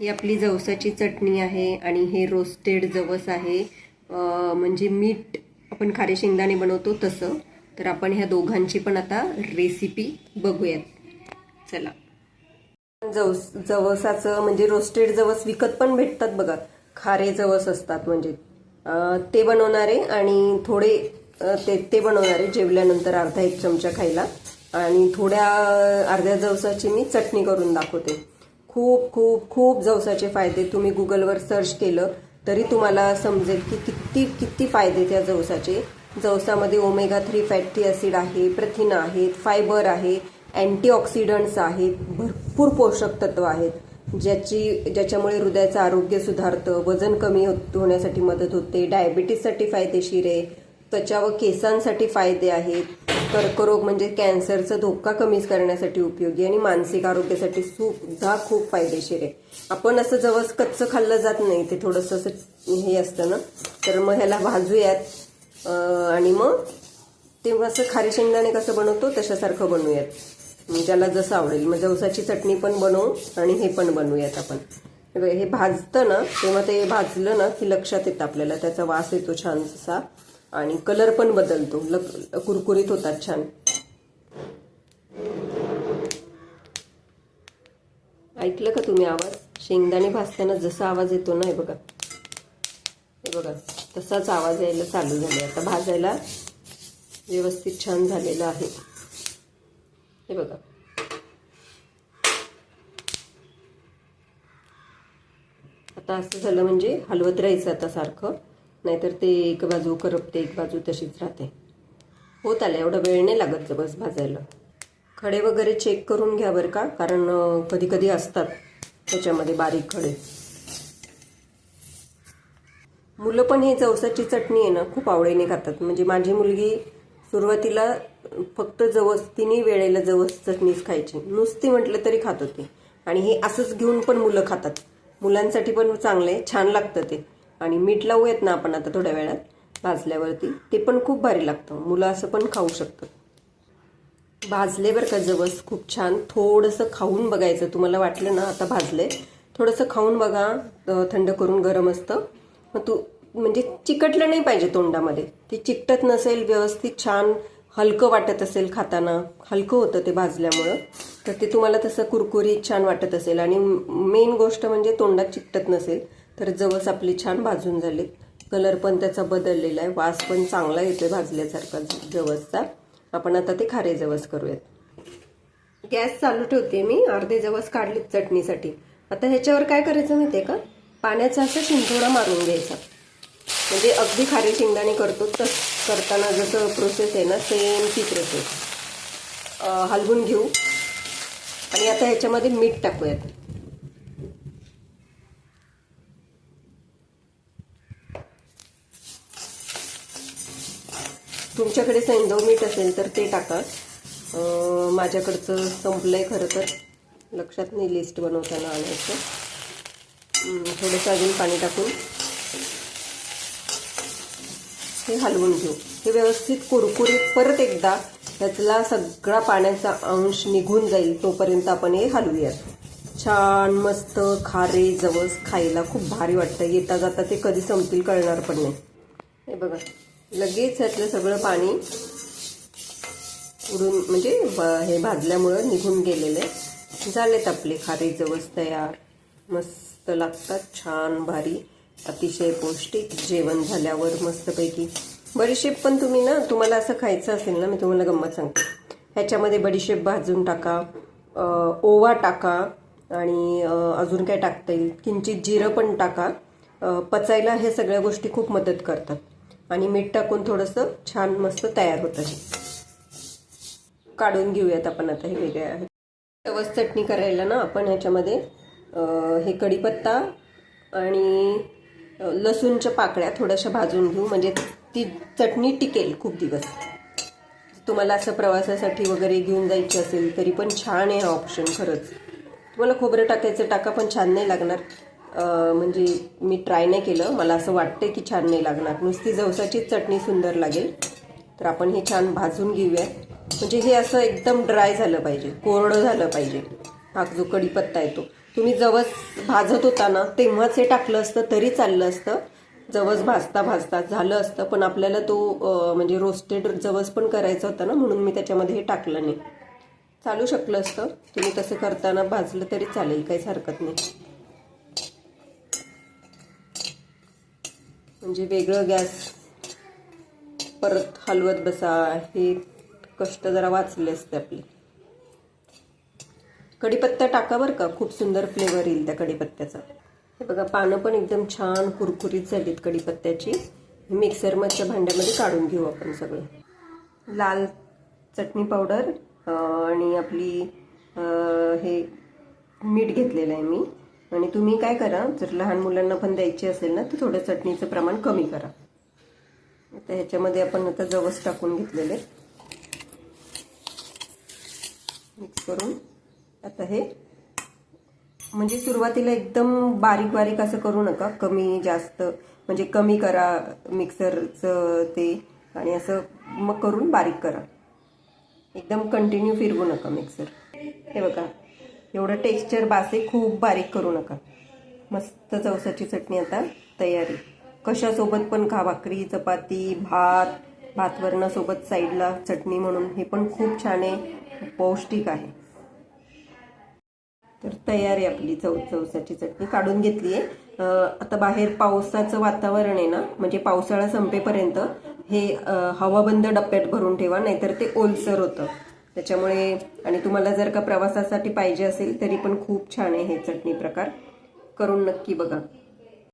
ही आपली जवसाची चटणी आहे आणि हे रोस्टेड जवस आहे. म्हणजे मीठ आपण खारे शेंगदाणे बनवतो तसं. तर आपण ह्या दोघांची पण आता रेसिपी बघूयात. चला. जवस जवसाचं म्हणजे रोस्टेड जवस विकत पण भेटतात बघा. खारे जवस असतात म्हणजे. ते बनवणारे आणि थोडे ते ते बनवणारे जेवल्यानंतर अर्धा एक चमचा खायला. आणि थोड्या अर्ध्या जवसाची मी चटणी करून दाखवते. खूप खूप खूप जवसाचे फायदे तुम्ही गुगलवर सर्च केलं तरी तुम्हाला समजेल की किती किती फायदे त्या जवसाचे. जवसामध्ये ओमेगा थ्री फॅटी ॲसिड आहे प्रथिनं आहेत फायबर आहे अँटीऑक्सिडंट्स आहेत भरपूर पोषक तत्व आहेत ज्याची ज्याच्यामुळे हृदयाचं आरोग्य सुधारतं वजन कमी होत होण्यासाठी मदत होते डायबिटीससाठी फायदेशीर आहे त्वचा व केसांसाठी फायदे आहेत. कर्करोग म्हणजे कॅन्सरचा धोका कमी करण्यासाठी उपयोगी आणि मानसिक आरोग्यासाठी सुद्धा खूप फायदेशीर आहे. आपण असं जवळ कच्चं खाल्लं जात नाही ते थोडंसं असं हे असतं ना. तर मग ह्याला भाजूयात. आणि मग ते असं खारी शेंगदाणे कसं बनवतो तशासारखं बनवूयात. ज्याला जसं आवडेल. मग जवसाची चटणी पण बनवू आणि हे पण बनवूयात आपण. हे हे भाजतं ना तेव्हा ते भाजलं ना की लक्षात येतं आपल्याला. त्याचा वास येतो छान असा आणि कलर पण बदलतो. लक कुरकुरीत होतात छान. ऐकलं का तुम्ही आवाज? शेंगदाणे भाजताना जसा आवाज येतो ना हे बघा. हे बघा तसाच आवाज यायला चालू झाले आता भाजायला व्यवस्थित छान झालेलं आहे. हे बघा. आता असं झालं म्हणजे हलवत राहायचं आता सारखं. नाहीतर ते एक बाजू करपते एक बाजू तशीच राहते. होत आलं एवढा वेळ नाही लागत जबस भाजायला. खडे वगैरे चेक करून घ्या बरं का कारण कधी कधी असतात त्याच्यामध्ये बारीक खडे. मुलं पण हे जवसाची चटणी आहे ना खूप आवडीने खातात. म्हणजे माझी मुलगी सुरुवातीला फक्त जवस तिन्ही वेळेला जवस चटणीच खायची. नुसती म्हटलं तरी खात होती. आणि हे असंच घेऊन पण मुलं खातात. मुलांसाठी पण चांगलं आहे छान लागतं ते. आणि मीठ लावूयात ना आपण आता थोड्या वेळात भाजल्यावरती. ते पण खूप भारी लागतं. मुलं असं पण खाऊ शकतात. भाजले बरं का जवस खूप छान. थोडंसं खाऊन बघायचं. तुम्हाला वाटलं ना आता भाजले. थोडंसं खाऊन बघा. थंड करून गरम असतं. मग तू म्हणजे चिकटलं नाही पाहिजे तोंडामध्ये. ते चिकटत नसेल व्यवस्थित छान हलकं वाटत असेल खाताना. हलकं होतं ते भाजल्यामुळं. तर ते तुम्हाला तसं कुरकुरीत छान वाटत असेल. आणि मेन गोष्ट म्हणजे तोंडात चिकटत नसेल. तर जवस आपली छान भाजून झाले. कलर पण त्याचा बदललेला आहे. वास पण चांगला येतो आहे भाजल्यासारखा जवसचा. आपण आता ते खारे जवस करूयात. गॅस चालू ठेवते मी. अर्धे जवस काढले चटणीसाठी. आता ह्याच्यावर काय करायचं माहिती का? पाण्याचा असा शिंतोडा मारून घ्यायचा. म्हणजे अगदी खारे शेंगदाणे करतो तस करताना जसं प्रोसेस आहे ना सेम ती प्रोसेस हलवून घेऊ. आणि आता ह्याच्यामध्ये मीठ टाकूयात. तुमच्याकडे सैंदव मीठ असेल तर ते टाका. माझ्याकडचं संपलं आहे खरं तर. लक्षात नाही लिस्ट बनवताना आणायचं थोडंसं अजून पाणी टाकून. हे हलवून घेऊ. हे व्यवस्थित कुरकुरीत परत एकदा त्यातला सगळा पाण्याचा अंश निघून जाईल तोपर्यंत आपण हे हलवूयात. छान मस्त खारे जवस खायला खूप भारी वाटतं येता जाता ते कधी संपतील कळणार पण नाही. हे बघा. लगेच यातलं सगळं पाणी उडून म्हणजे हे भाजल्यामुळं निघून गेलेले झालेत आपले खारे जवस तयार. मस्त लागतात छान भारी. अतिशय पौष्टिक जेवण झाल्यावर मस्तपैकी. बडीशेप पण तुम्ही ना तुम्हाला असं खायचं असेल ना मी तुम्हाला गंमत सांगते. ह्याच्यामध्ये बडीशेप भाजून टाका ओवा टाका आणि अजून काय टाकता येईल? किंचित जिरं पण टाका. पचायला हे सगळ्या गोष्टी खूप मदत करतात. आणि मीठ टाकून थोडंसं छान मस्त तयार होतं हे काढून घेऊयात आपण आता हे वेगळे आहे तवस चटणी करायला ना आपण ह्याच्यामध्ये हे कढीपत्ता आणि लसूणच्या पाकळ्या थोड्याशा भाजून घेऊ. म्हणजे ती चटणी टिकेल खूप दिवस. तुम्हाला असं प्रवासासाठी वगैरे घेऊन जायची असेल तरी पण छान आहे हा ऑप्शन खरंच. तुम्हाला खोबरं टाकायचं टाका पण छान नाही लागणार. म्हणजे मी ट्राय नाही केलं. मला असं वाटतं की छान नाही लागणार. नुसती जवसाचीच चटणी सुंदर लागेल. तर आपण हे छान भाजून घेऊया. म्हणजे हे असं एकदम ड्राय झालं पाहिजे. कोरडं झालं पाहिजे. हा जो कढीपत्ता आहे तो तुम्ही जवस भाजत होता ना तेव्हाच हे टाकलं असतं तरी चाललं असतं. जवस भाजता भाजता झालं असतं पण आपल्याला तो म्हणजे रोस्टेड जवस पण करायचा होता ना म्हणून मी त्याच्यामध्ये हे टाकलं नाही. चालू शकलं असतं. तुम्ही तसं करताना भाजलं तरी चालेल काहीच हरकत नाही. म्हणजे वेगळं गॅस परत हलवत बसा हे कष्ट जरा वाचले असते आपले. कढीपत्ता टाका बरं का खूप सुंदर फ्लेवर येईल त्या कढीपत्त्याचा. हे बघा पानं पण एकदम छान कुरकुरीत झालीत कढीपत्त्याची. मिक्सरमधच्या भांड्यामध्ये काढून घेऊ आपण सगळं. लाल चटणी पावडर आणि आपली हे मीठ घेतलेलं आहे मी. आणि तुम्ही काय करा जर लहान मुलांना पण द्यायची असेल ना तर थोडं चटणीचं प्रमाण कमी करा. आता ह्याच्यामध्ये आपण आता जवस टाकून घेतलेले. मिक्स करून. आता हे म्हणजे सुरुवातीला एकदम बारीक बारीक असं करू नका कमी जास्त म्हणजे कमी करा मिक्सरचं ते आणि असं मग करून बारीक करा. एकदम कंटिन्यू फिरवू नका मिक्सर. हे बघा एवढं टेक्स्चर बासे खूप बारीक करू नका. मस्त जवसाची चटणी आता तयारी. कशासोबत पण खा भाकरी चपाती भात भातवरणासोबत साईडला चटणी म्हणून. हे पण खूप छान आहे पौष्टिक आहे. तर तयार आहे आपली चव चवसाची चटणी काढून घेतली आहे. आता बाहेर पावसाचं वातावरण आहे ना म्हणजे पावसाळा संपेपर्यंत हे हवाबंद डब्यात भरून ठेवा नाहीतर ते ओलसर होतं. त्याच्यामुळे आणि तुम्हाला जर का प्रवासासाठी पाहिजे असेल तरी पण खूप छान आहे हे चटणी प्रकार. करून नक्की बघा.